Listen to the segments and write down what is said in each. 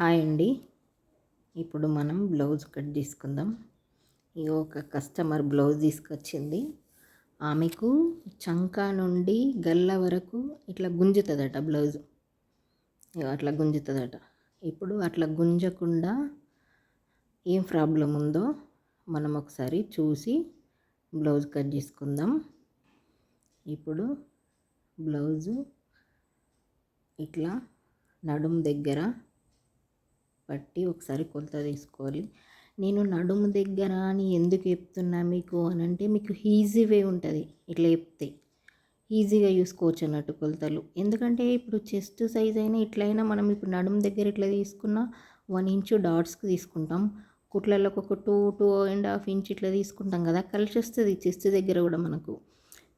Hi అండి. ఇప్పుడు మనం బ్లౌజ్ కట్ తీసుకుందాం ఈ ఒక కస్టమర్ బ్లౌజ్ తీసుకొచ్చింది. ఆమెకు చంకా నుండి గల్ల వరకు ఇట్లా గుంజుతుందట బ్లౌజ్. అట్లా గుంజుతుందట. ఇప్పుడు అట్లా గుంజకుండా ఏం ప్రాబ్లం ఉందో మనం ఒకసారి చూసి బ్లౌజ్ కట్ చేసుకుందాం. ఇప్పుడు బ్లౌజు ఇట్లా నడుము దగ్గర పట్టి ఒకసారి కొలత తీసుకోవాలి. నేను నడుము దగ్గర అని ఎందుకు చెప్తున్నా మీకు అని అంటే మీకు ఈజీ వే ఉంటుంది ఇట్లా చెప్తే. ఈజీగా చూసుకోవచ్చు అన్నట్టు కొలతలు. ఎందుకంటే ఇప్పుడు చెస్ట్ సైజ్ అయినా ఇట్లయినా మనం ఇప్పుడు నడుము దగ్గర ఇట్లా తీసుకున్నా వన్ ఇంచు డాట్స్కి తీసుకుంటాం. కుట్లలోకి ఒక two two and half inch ఇట్లా తీసుకుంటాం కదా. కలిసి వస్తుంది చెస్ట్ దగ్గర కూడా మనకు.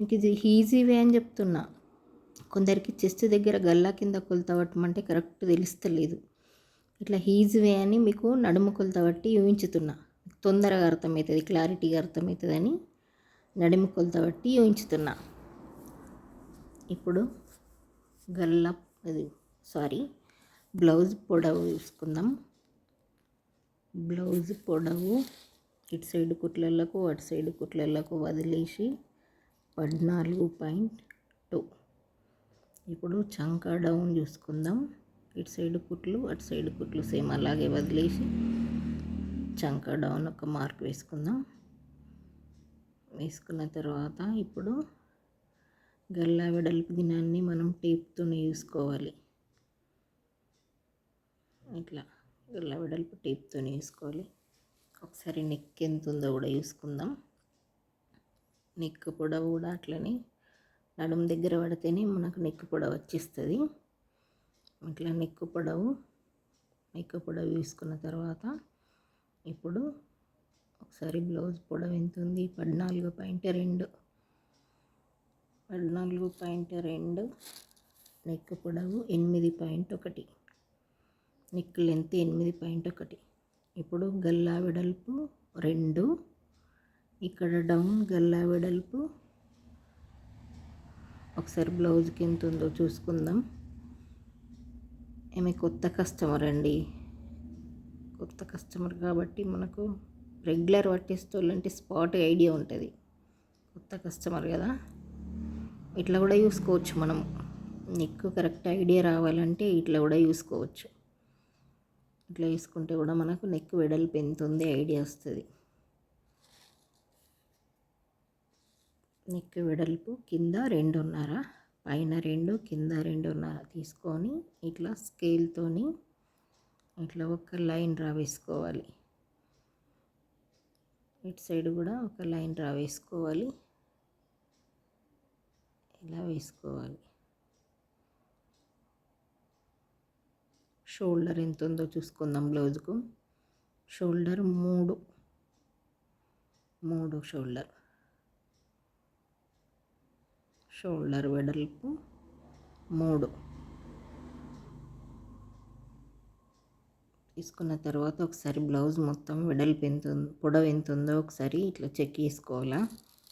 మీకు ఇది ఈజీ వే అని చెప్తున్నా. కొందరికి చెస్ట్ దగ్గర గల్లా కింద కొలత పట్టమంటే కరెక్ట్ తెలుస్తలేదు. ఇట్లా ఈజీ వే అని మీకు నడుముకలతో బట్టి ఊహించుతున్నా. తొందరగా అర్థమవుతుంది క్లారిటీగా అర్థమవుతుందని నడుముకలతో బట్టి ఊహించుతున్నా. ఇప్పుడు గల్ల అది సారీ బ్లౌజ్ పొడవు చూసుకుందాం. బ్లౌజ్ పొడవు ఇటు సైడ్ కుట్లలకు అటు సైడ్ కుట్లలకు వదిలేసి పద్నాలుగు పాయింట్ టూ. ఇప్పుడు చంకా డౌన్ చూసుకుందాం. ఇటు సైడ్ కుట్లు అటు సైడ్ కుట్లు సేమ్ అలాగే వదిలేసి చంకా డౌన్ ఒక మార్క్ వేసుకుందాం. వేసుకున్న తర్వాత ఇప్పుడు గల్లా వెడల్పు దినాన్ని మనం టేప్తోనే చూసుకోవాలి ఇట్లా గల్లా వెడల్పు టేప్తోనే చూసుకోవాలి ఒకసారి నెక్ ఎంత ఉందో కూడా చూసుకుందాం నెక్ పొడవు కూడా అట్లనే నడుము దగ్గర పడితేనే మనకు నెక్ పొడవు వచ్చేస్తుంది. ఇట్లా నెక్కు పొడవు నెక్కు పొడవు తీసుకున్న తర్వాత ఇప్పుడు ఒకసారి బ్లౌజ్ పొడవు ఎంత ఉంది? పద్నాలుగు పాయింట్ రెండు. పద్నాలుగు పాయింట్ రెండు నెక్ పొడవు ఎనిమిది పాయింట్ ఒకటి. నెక్ లెంత్ ఎనిమిది పాయింట్ ఒకటి. ఇప్పుడు గల్లా వెడల్పు రెండు. ఇక్కడ డౌన్ గల్లా వెడల్పు. ఒకసారి బ్లౌజ్కి ఎంత ఉందో చూసుకుందాం. ఏమి కొత్త కస్టమర్ అండి? కొత్త కస్టమర్ కాబట్టి మనకు రెగ్యులర్ పట్టేస్తోళ్ళంటే స్పాట్ ఐడియా ఉంటుంది. కొత్త కస్టమర్ కదా? ఇట్లా కూడా చూసుకోవచ్చు మనం నెక్ కరెక్ట్ ఐడియా రావాలంటే ఇట్లా కూడా చూసుకోవచ్చు. ఇట్లా చూసుకుంటే కూడా మనకు నెక్ వెడల్పు ఎంత ఉంది ఐడియా వస్తుంది. నెక్ వెడల్పు కింద రెండున్నర? పైన రెండు కింద రెండున్నర తీసుకొని ఇట్లా స్కేల్తోని ఇట్లా ఒక లైన్ డ్రా వేసుకోవాలి. ఇటు సైడ్ కూడా ఒక లైన్ డ్రా వేసుకోవాలి. ఇలా వేసుకోవాలి. షోల్డర్ ఎంత ఉందో చూసుకుందాం బ్లౌజ్కు. షోల్డర్ మూడు. మూడు షోల్డర్. షోల్డర్ వెడల్పు. మూడు. తీసుకున్న తర్వాత ఒకసారి బ్లౌజ్ మొత్తం వెడల్పు ఎంత పొడవు ఎంత ఉందో ఒకసారి ఇట్లా చెక్ చేసుకోవాలా.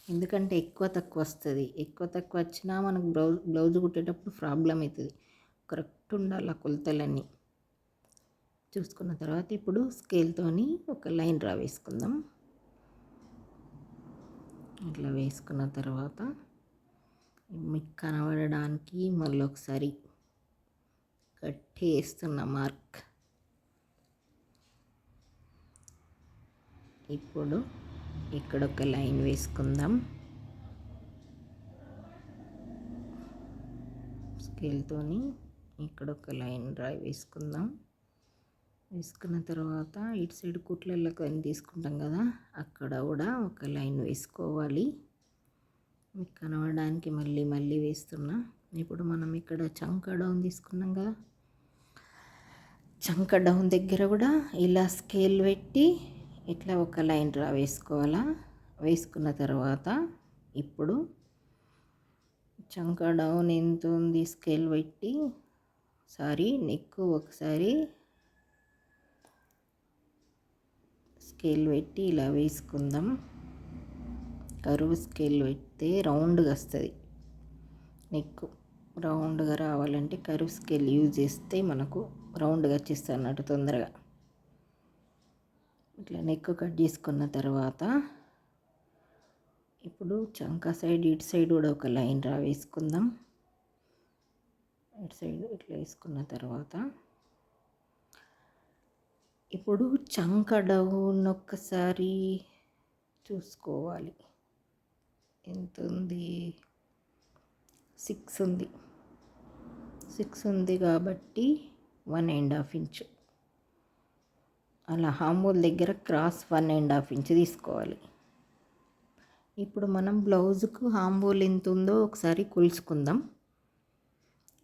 ఎందుకంటే ఎక్కువ తక్కువ వస్తుంది. ఎక్కువ తక్కువ వచ్చినా మనకు బ్లౌజ్ బ్లౌజ్ కుట్టేటప్పుడు ప్రాబ్లం అవుతుంది. కరెక్ట్ ఉండాలి ఆ కొలతలన్నీ. చూసుకున్న తర్వాత ఇప్పుడు స్కేల్తోని ఒక లైన్ డ్రా వేసుకుందాం. ఇట్లా వేసుకున్న తర్వాత మీకు కనబడడానికి మళ్ళీ ఒకసారి కట్టి వేస్తున్న మార్క్. ఇప్పుడు ఇక్కడ ఒక లైన్ వేసుకుందాం. స్కేల్తోని ఇక్కడ ఒక లైన్ డ్రా వేసుకుందాం. వేసుకున్న తర్వాత ఇటు సైడ్ కుట్లలో కానీ తీసుకుంటాం కదా అక్కడ కూడా ఒక లైన్ వేసుకోవాలి. మీకు కనబడడానికి మళ్ళీ మళ్ళీ వేస్తున్నా. ఇప్పుడు మనం ఇక్కడ చంక డౌన్ తీసుకున్నాం కదా. చంక డౌన్ దగ్గర కూడా ఇలా స్కేల్ పెట్టి ఇట్లా ఒక లైన్ డ్రా వేసుకోవాలా. వేసుకున్న తర్వాత ఇప్పుడు చంక డౌన్ ఎంత ఉంది స్కేల్ పెట్టి. సారీ నెక్ ఒకసారి స్కేల్ పెట్టి ఇలా వేసుకుందాం. కరువు స్కేల్ పెట్టి. పెడితే రౌండ్గా వస్తుంది. నెక్ రౌండ్గా రావాలంటే కరువు స్కేల్ యూజ్ చేస్తే మనకు రౌండ్గా వచ్చేస్తుంది అన్నట్టు తొందరగా. ఇట్లా నెక్ కట్ చేసుకున్న తర్వాత ఇప్పుడు చంక సైడ్ ఇటు సైడ్ కూడా ఒక లైన్ రా వేసుకుందాం. ఇటు సైడ్ ఇట్లా వేసుకున్న తర్వాత ఇప్పుడు చంక డౌన్ ఒక్కసారి చూసుకోవాలి. ఎంత ఉంది సిక్స్ ఉంది. సిక్స్ ఉంది కాబట్టి వన్ అండ్ హాఫ్ ఇంచ్. అలా హామూల్ దగ్గర cross one and half inch తీసుకోవాలి. ఇప్పుడు మనం బ్లౌజ్కు హాంబోల్ ఎంత ఉందో ఒకసారి కొలుసుకుందాం.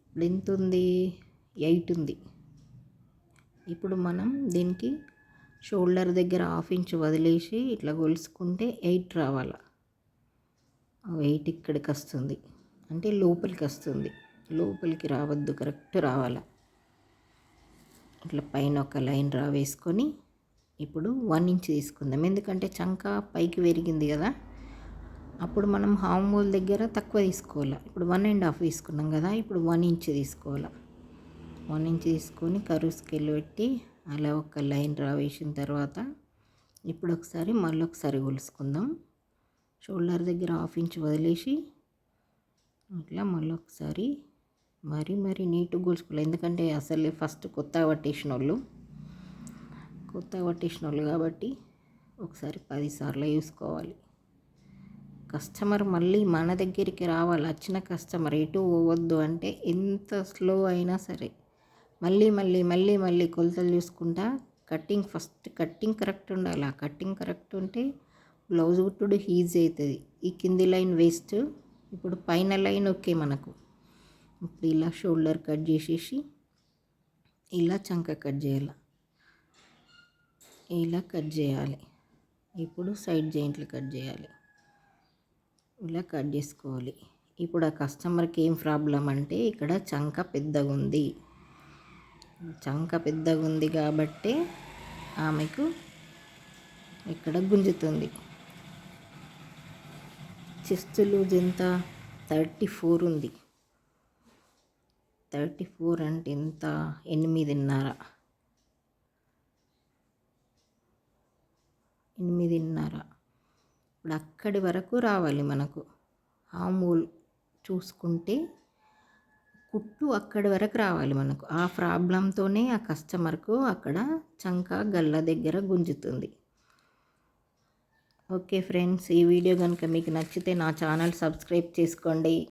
ఇప్పుడు ఎంత ఉంది ఎయిట్ ఉంది. ఇప్పుడు మనం దీనికి షోల్డర్ దగ్గర హాఫ్ ఇంచ్ వదిలేసి ఇట్లా కొలుసుకుంటే ఎయిట్ రావాలి? వెయిట్ ఇక్కడికి వస్తుంది అంటే లోపలికి వస్తుంది లోపలికి రావద్దు కరెక్ట్ రావాలి? ఇట్లా పైన ఒక లైన్ రా వేసుకొని ఇప్పుడు వన్ ఇంచ్ తీసుకుందాం. ఎందుకంటే చంక పైకి పెరిగింది కదా. అప్పుడు మనం హామ్ హోల్ దగ్గర తక్కువ తీసుకోవాలి? ఇప్పుడు వన్ అండ్ హాఫ్ తీసుకున్నాం కదా. ఇప్పుడు వన్ ఇంచ్ తీసుకోవాలి? వన్ ఇంచ్ తీసుకొని కరువు స్కేల్ పెట్టి అలా ఒక లైన్ రావేసిన తర్వాత ఇప్పుడు ఒకసారి మళ్ళీ ఒకసారి కొలుసుకుందాం. షోల్డర్ దగ్గర హాఫ్ ఇంచ్ వదిలేసి ఇట్లా మళ్ళీ ఒకసారి మరీ మరీ నీట్గా కొలుసుకోవాలి ఎందుకంటే అసలే ఫస్ట్ కొత్త పట్టేసిన వాళ్ళు. కొత్త పట్టేసిన వాళ్ళు కాబట్టి ఒకసారి పదిసార్లు చూసుకోవాలి. కస్టమర్ మళ్ళీ మన దగ్గరికి రావాలి. వచ్చిన కస్టమర్ ఎటు పోవద్దు అంటే ఎంత స్లో అయినా సరే మళ్ళీ మళ్ళీ మళ్ళీ మళ్ళీ కొలతలు చూసుకుంటా కట్టింగ్ ఫస్ట్ కట్టింగ్ కరెక్ట్ ఉండాలి. ఆ కట్టింగ్ కరెక్ట్ ఉంటే బ్లౌజ్ కుట్టుడు ఈజీ అవుతుంది. ఈ కింది లైన్ వేస్ట్ ఇప్పుడు పైన లైన్ ఓకే మనకు. ఇప్పుడు ఇలా షోల్డర్ కట్ చేసేసి ఇలా చంక కట్ చేయాలి. ఇలా కట్ చేయాలి. ఇప్పుడు సైడ్ జాయింట్లు కట్ చేయాలి. ఇలా కట్ చేసుకోవాలి. ఇప్పుడు ఆ కస్టమర్కి ఏం ప్రాబ్లం అంటే ఇక్కడ చంక పెద్దగా ఉంది. చంక పెద్దగా ఉంది కాబట్టి ఆమెకు ఇక్కడ గుంజుతుంది. చెస్ట్ లూజ్ ఎంత థర్టీ ఫోర్ ఉంది. థర్టీ ఫోర్ అంటే ఎంత? ఎనిమిదిన్నర. ఎనిమిదిన్నర. ఇప్పుడు అక్కడి వరకు రావాలి మనకు. ఆమూల్ చూసుకుంటే కుట్టు అక్కడి వరకు రావాలి మనకు. ఆ ప్రాబ్లంతోనే ఆ కస్టమర్కు అక్కడ చంక గల్ల దగ్గర గుంజుతుంది. ఓకే ఫ్రెండ్స్ ఈ వీడియో కనుక మీకు నచ్చితే నా ఛానల్ సబ్స్క్రైబ్ చేసుకోండి.